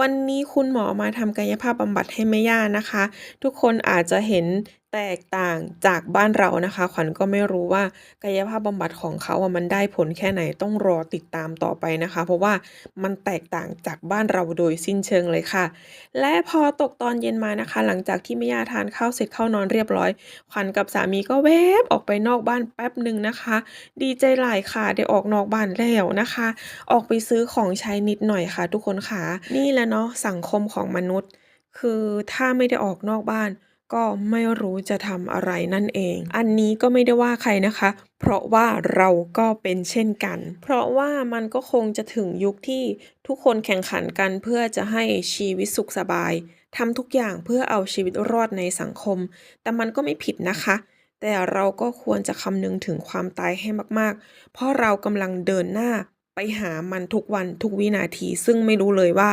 วันนี้คุณหมอมาทำกายภาพบำบัดให้แม่ย่านะคะ ทุกคนอาจจะเห็น แตกต่างจากบ้านเรานะคะ ขวัญก็ไม่รู้ว่ากายภาพบำบัดของเขาอะมันได้ผลแค่ไหนต้องรอติดตามต่อไปนะคะ เพราะว่ามันแตกต่างจากบ้านเราโดยสิ้นเชิงเลยค่ะ และพอตกตอนเย็นมานะคะ หลังจากที่แม่ย่าทานข้าวเสร็จเข้านอนเรียบร้อย ขวัญกับสามีก็แวบออกไปนอกบ้านแป๊บหนึ่งนะคะ ดีใจหลายค่ะได้ออกนอกบ้านแล้วนะคะ ออกไปซื้อของใช้นิดหน่อยค่ะ ทุกคนค่ะนี่แหละเนาะสังคมของมนุษย์ คือถ้าไม่ได้ออกนอกบ้าน ก็ไม่รู้จะทำอะไรนั่นเอง อันนี้ก็ไม่ได้ว่าใครนะคะ เพราะว่าเราก็เป็นเช่นกัน เพราะว่ามันก็คงจะถึงยุคที่ทุกคนแข่งขันกันเพื่อจะให้ชีวิตสุขสบายทำทุกอย่างเพื่อเอาชีวิตรอดในสังคม แต่มันก็ไม่ผิดนะคะ แต่เราก็ควรจะคำนึงถึงความตายให้มากๆ เพราะเรากำลังเดินหน้าไปหามันทุกวันทุกวินาที ซึ่งไม่รู้เลยว่า